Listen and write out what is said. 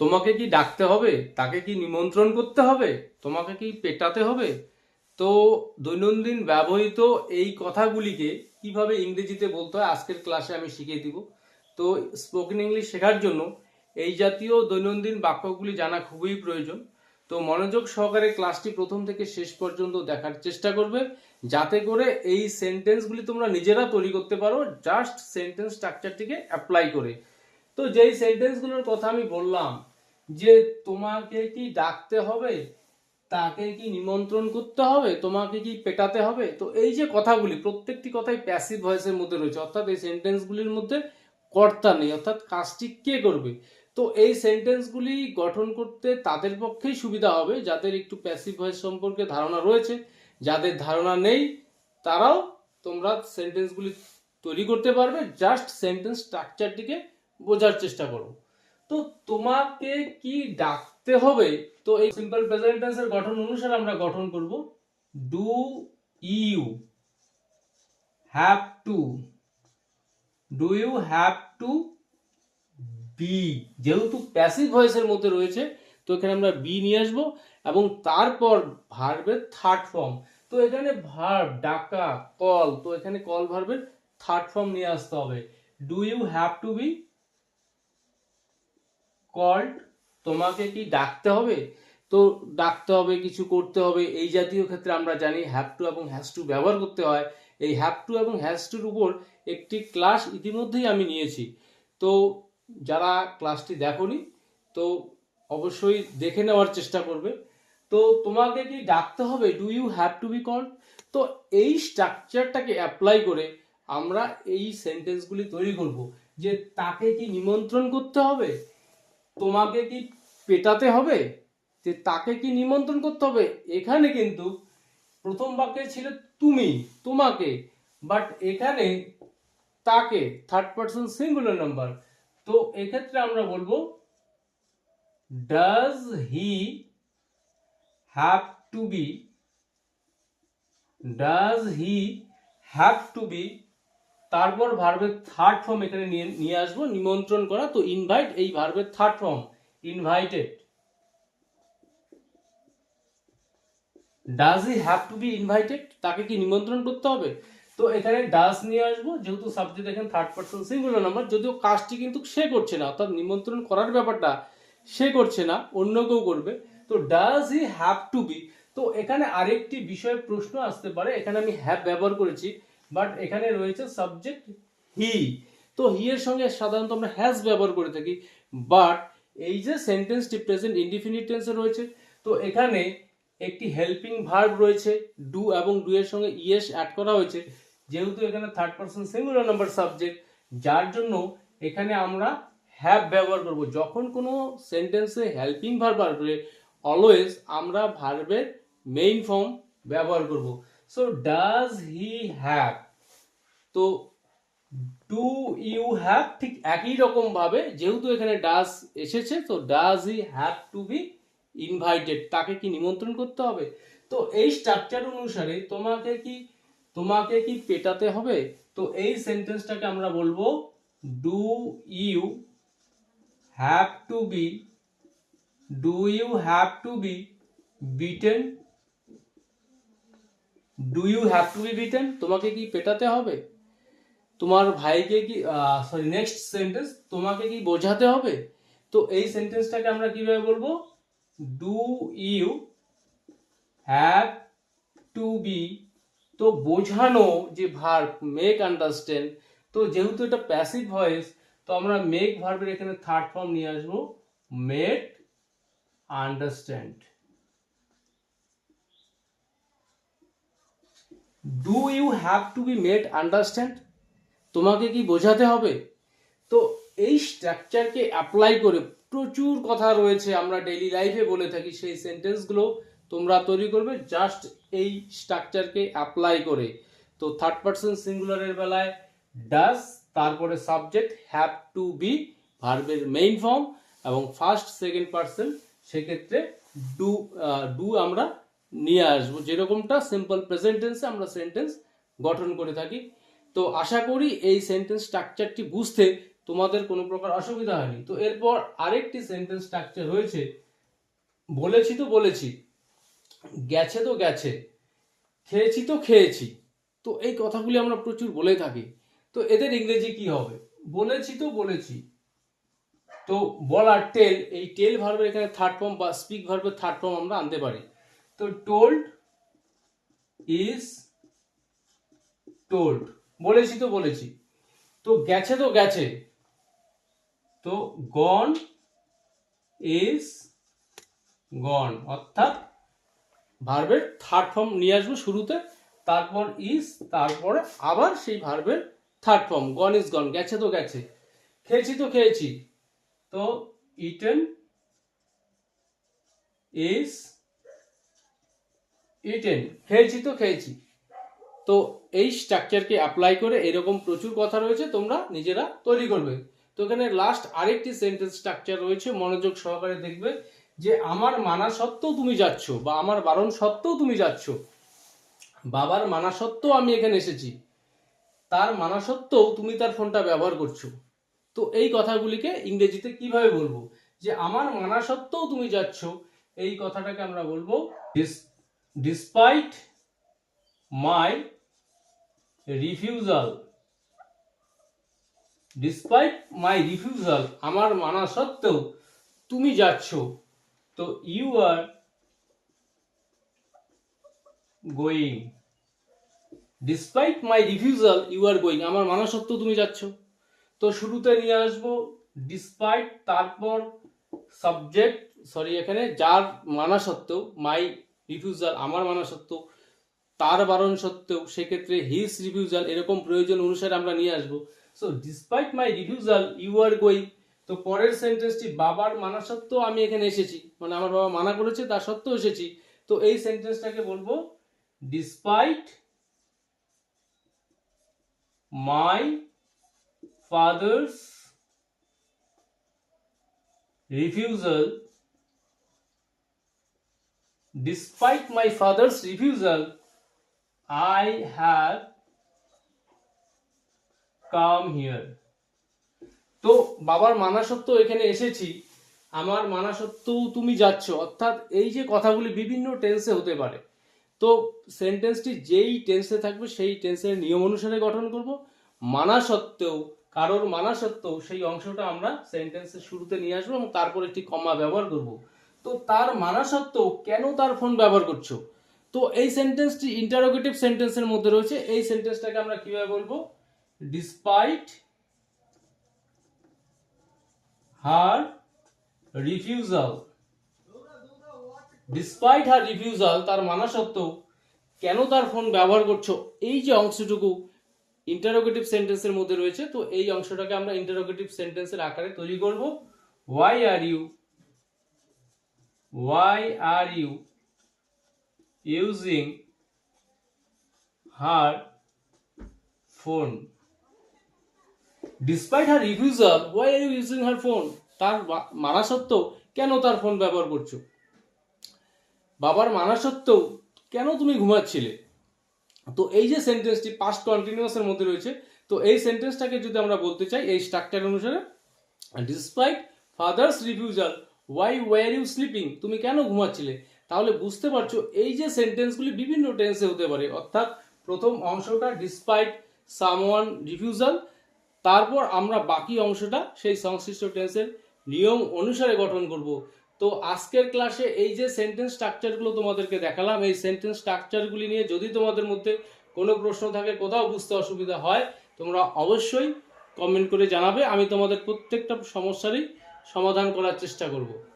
তোমাকে কি ডাকতে হবে? তাকে কি নিমন্ত্রণ করতে হবে? তোমাকে কি পেটাতে হবে? তো দৈনন্দিন ব্যবহৃত এই কথাগুলিকে কীভাবে ইংরেজিতে বলতে হয় আজকের ক্লাসে আমি শিখিয়ে দিব। তো স্পোকেন ইংলিশ শেখার জন্য এই জাতীয় দৈনন্দিন বাক্যগুলি জানা খুবই প্রয়োজন। তো মনোযোগ সহকারে ক্লাসটি প্রথম থেকে শেষ পর্যন্ত দেখার চেষ্টা করবে, যাতে করে এই সেন্টেন্সগুলি তোমরা নিজেরা তৈরি করতে পারো জাস্ট সেন্টেন্স স্ট্রাকচারটিকে অ্যাপ্লাই করে। তো যেই সেন্টেন্সগুলোর কথা আমি বললাম যে তোমাকে কি ডাকতে হবে, তাকে কি নিমন্ত্রণ করতে হবে, তোমাকে কি পেটাতে হবে? তো এই যে কথাগুলি, প্রত্যেকটি কথাই প্যাসিভ ভয়েসের মধ্যে রয়েছে। অর্থাৎ এই সেন্টেন্সগুলির মধ্যে কর্তা নেই, অর্থাৎ কাজটি কে করবে? তো এই সেন্টেন্সগুলি গঠন করতে তাদের পক্ষেই সুবিধা হবে। যাদের একটু প্যাসিভ ভয়েস সম্পর্কে ধারণা রয়েছে, যাদের ধারণা নেই, তারাও তোমরা সেন্টেন্সগুলি তৈরি করতে পারবে। জাস্ট সেন্টেন্স স্ট্রাকচারটিকে বোঝার চেষ্টা করো। তো তোমাকে কি ডাকতে হবে? তো এই সিম্পল প্রেজেন্ট টেন্সের গঠন অনুসারে আমরা গঠন করব do you have to do you have to be যেহেতু প্যাসিভ ভয়েসের মধ্যে রয়েছে, তো এখানে আমরা বি নিয়ে আসব এবং তারপর ভার্বের থার্ড ফর্ম তো এখানে ভার্ব ডাকা কল তো এখানে কল ভার্বের থার্ড ফর্ম নিয়ে আসতে হবে। Do you have to be called তোমাকে কি ডাকতে হবে? তো ডাকতে হবে, কিছু করতে হবে, এই জাতীয় ক্ষেত্রে আমরা জানি হ্যাভ টু এবং হ্যাজ টু ব্যবহার করতে হয়। এই হ্যাভ টু এবং হ্যাজ টুর উপর একটি ক্লাস ইতিমধ্যেই আমি নিয়েছি। তো যারা ক্লাসটি দেখোনি, তো অবশ্যই দেখে নেওয়ার চেষ্টা করবে। তো তোমাকে কি ডাকতে হবে? Do you have to be called তো এই স্ট্রাকচারটাকে অ্যাপ্লাই করে আমরা এই সেন্টেন্সগুলি তৈরি করব যে তাকে কি নিমন্ত্রণ করতে হবে? তোমাকে কি পেটাতে হবে? যে তাকে কি নিমন্ত্রণ করতে হবে? এখানে কিন্তু প্রথম বাক্যে ছিল তুমি, তোমাকে। বাট এখানে তাকে থার্ড পার্সন সিঙ্গুলার নাম্বার তো এক্ষেত্রে আমরা বলব does he have to be does he have to be তারপর ভার্বের থার্ড ফর্ম এখানে নিয়ে নিয়ে আসব, নিমন্ত্রণ করা। তো ইনভাইট এই ভার্বের third form invited does he have to be invited তাকে কি নিমন্ত্রণ করতে হবে? তো এখানে ডাজ নিয়ে আসব, যেহেতু সাবজেক্ট এখানে থার্ড পার্সন সিঙ্গুলার নাম্বার যদিও কাজটি কিন্তু সে করছে না, অর্থাৎ নিমন্ত্রণ করার ব্যাপারটা সে করছে না, অন্য কেউ করবে। তো does he have to be তো এখানে আরেকটি বিষয়ে প্রশ্ন আসতে পারে, এখানে আমি হ্যাভ ব্যবহার করেছি। বাট এখানে রয়েছে সাবজেক্ট হি তো হি এর সঙ্গে সাধারণত আমরা হ্যাজ ব্যবহার করে থাকি। বাট এই যে সেন্টেন্সটি প্রেজেন্ট ইনডিফিনিট টেন্সে রয়েছে, তো এখানে একটি হেল্পিং ভার্ব রয়েছে ডু এবং ডু এর সঙ্গে ইয়েস অ্যাড করা হয়েছে। যেহেতু এখানে third person singular number subject যার জন্য এখানে আমরা হ্যাভ ব্যবহার করব। যখন কোনো সেন্টেন্সে হেল্পিং ভার্ব আসবে অলওয়েজ আমরা ভার্বের মেইন ফর্ম ব্যবহার করব। সো ডাজ হি হ্যাভ তো ডু ইউ হ্যাভ ঠিক একই রকম ভাবে, যেহেতু এখানে ডাজ এসেছে, তো does he have to be invited তাকে কি নিমন্ত্রণ করতে হবে? তো, এই স্ট্রাকচার অনুসারে তোমাকে কি তোমাকে কি পেটাতে হবে? তো, এই সেন্টেন্সটাকে আমরা বলব do you have to be do you have to be beaten do you have to be beaten তোমাকে কি পেটাতে হবে? তোমার ভাইকে কি সরি নেক্সট সেন্টেন্স তোমাকে কি বোঝাতে হবে? তো এই সেন্টেন্সটাকে আমরা কীভাবে বলব? Do you have to be তো বোঝানো যে ভার্ব মেক আন্ডারস্ট্যান্ড তো যেহেতু এটা প্যাসিভ ভয়েস তো আমরা মেক ভার্বের এখানে থার্ড ফর্ম নিয়ে আসব make understand do you have to be made understand তোমাকে কি বোঝাতে হবে? তো এই স্ট্রাকচারকে অ্যাপ্লাই করে প্রচুর কথা রয়েছে, আমরা ডেইলি লাইফে বলে থাকি, সেই সেন্টেন্সগুলো তোমরা তৈরি করবে জাস্ট এই স্ট্রাকচারকে অ্যাপ্লাই করে। তো থার্ড পার্সন সিঙ্গুলারের বেলায় ডাস তারপরে সাবজেক্ট হ্যাভ টু বি ভার্বের মেইন ফর্ম এবং ফার্স্ট সেকেন্ড পার্সন সেক্ষেত্রে ডু ডু আমরা নিয়ে আসব। যেরকমটা সিম্পল প্রেজেন্টেন্সে আমরা সেন্টেন্স গঠন করে থাকি। তো আশা করি এই সেন্টেন্স স্ট্রাকচারটি বুঝতে তোমাদের কোনো প্রকার অসুবিধা হয়নি। তো এরপর আরেকটি সেন্টেন্স স্ট্রাকচার রয়েছে বলেছি তো বলেছি, গেছে তো গেছে, খেয়েছি তো খেয়েছি। তো এই কথাগুলি আমরা প্রচুর বলে থাকি। তো এদের ইংরেজি কি হবে? বলেছি তো বলেছি। তো বলার টেল এই টেল ভার্বের এখানে থার্ড ফর্ম বা স্পিক ভার্বের থার্ড ফর্ম আমরা আনতে পারি। তো টোল্ড ইজ টোল্ড বলেছি তো বলেছি। তো গেছে তো গেছে। তো গন ইজ গন অর্থাৎ ভার্বের থার্ড ফর্ম নিয়ে আসব শুরুতে, তারপর ইজ তারপরে আবার সেই ভার্বের third form gone is gone গেছে তো গেছে। খেয়েছি তো খেয়েছি। তো ইটেন ইজ ইটেন খেয়েছি তো খেয়েছি। তো এই স্ট্রাকচারকে অ্যাপ্লাই করে এরকম প্রচুর কথা রয়েছে, তোমরা নিজেরা তৈরি করবে। তো এখানে লাস্ট আরেকটি সেন্টেন্স স্ট্রাকচার রয়েছে, মনোযোগ সহকারে দেখবে যে আমার মানা সত্ত্বেও তুমি যাচ্ছ বা আমার বারণ সত্ত্বেও তুমি যাচ্ছ। বাবার মানা সত্ত্বেও আমি এখানে এসেছি। তার মানা সত্ত্বেও তুমি তার ফোনটা ব্যবহার করছ। তো এই কথাগুলিকে ইংরেজিতে কীভাবে বলব? যে আমার মানা সত্ত্বেও তুমি যাচ্ছ, এই কথাটাকে আমরা বলব despite my refusal despite my refusal আমার মানা সত্ত্বেও তুমি যাচ্ছ, তো you are going despite my refusal you are going আমার মানা সত্ত্বেও তুমি যাচ্ছ। তো শুরুতে নিয়ে আসব ডিসপাইট তারপর সাবজেক্ট সরি এখানে যার মানা সত্ত্বেও মাই রিফিউজাল আমার মানা সত্ত্বেও তার বারণ সত্ত্বেও সেক্ষেত্রে হিস রিফিউজাল এরকম প্রয়োজন অনুসারে আমরা নিয়ে আসব so despite my refusal you are going তো পরের সেন্টেন্সটি বাবার মানা সত্ত্বেও আমি এখানে এসেছি মানে আমার বাবা মানা করেছে তা সত্ত্বেও এসেছি তো এই সেন্টেন্সটাকে বলব despite my father's refusal despite my father's refusal, i have come here. তো বাবার মানা সত্ত্বেও এখানে এসেছি। আমার মানা সত্ত্বেও তুমি যাচ্ছ। অর্থাৎ এই যে কথাগুলি বিভিন্ন টেন্সে হতে পারে। তো সেন্টেন্সটি যেই টেন্সে থাকবে, সেই টেন্সের নিয়ম অনুসারে গঠন করব। মানা সত্ত্বেও কারোর মানা সত্ত্বেও সেই অংশটা আমরা সেন্টেন্সের শুরুতে নিয়ে আসব এবং তারপর একটি কমা ব্যবহার করব। তো তার মানা সত্ত্বেও কেন তার ফোন ব্যবহার করছ? তো এই সেন্টেন্সটি ইন্টারোগেটিভ সেন্টেন্সের মধ্যে রয়েছে। এই সেন্টেন্সটাকে আমরা কীভাবে বলব? Despite her refusal despite her refusal তার মানা সত্ত্বেও কেন তার ফোন ব্যবহার করছ? এই যে অংশটুকু ইন্টারোগেটিভ সেন্টেন্সের মধ্যে রয়েছে, তো এই অংশটাকে আমরা ইন্টারোগেটিভ সেন্টেন্সের আকারে তৈরি করব। Why are you why are you using her phone despite her refusal why are you using her phone তার মানা সত্ত্বেও কেন তার ফোন ব্যবহার করছ? বাবার মানা সত্ত্বেও কেন তুমি ঘুমাচ্ছিলে? তো এই যে সেন্টেন্সটি পাস্ট কন্টিনিউয়াসের মধ্যে রয়েছে, তো এই সেন্টেন্সটাকে যদি আমরা বলতে চাই, এই স্ট্রাকচার অনুসারে despite father's refusal why were you sleeping তুমি কেন ঘুমাচ্ছিলে? তাহলে বুঝতে পারছ, এই যে সেন্টেন্সগুলি বিভিন্ন টেন্সে হতে পারে, অর্থাৎ প্রথম অংশটা ডিসপাইট সামওয়ান রিফিউজাল তারপর আমরা বাকি অংশটা সেই সংশ্লিষ্ট টেন্সের নিয়ম অনুসারে গঠন করব। তো আজকের ক্লাসে এই যে সেন্টেন্স স্ট্রাকচারগুলো তোমাদেরকে দেখালাম, এই সেন্টেন্স স্ট্রাকচারগুলি নিয়ে যদি তোমাদের মধ্যে কোনো প্রশ্ন থাকে, কোথাও বুঝতে অসুবিধা হয়, তোমরা অবশ্যই কমেন্ট করে জানাবে। আমি তোমাদের প্রত্যেকটা সমস্যারই সমাধান করার চেষ্টা করব।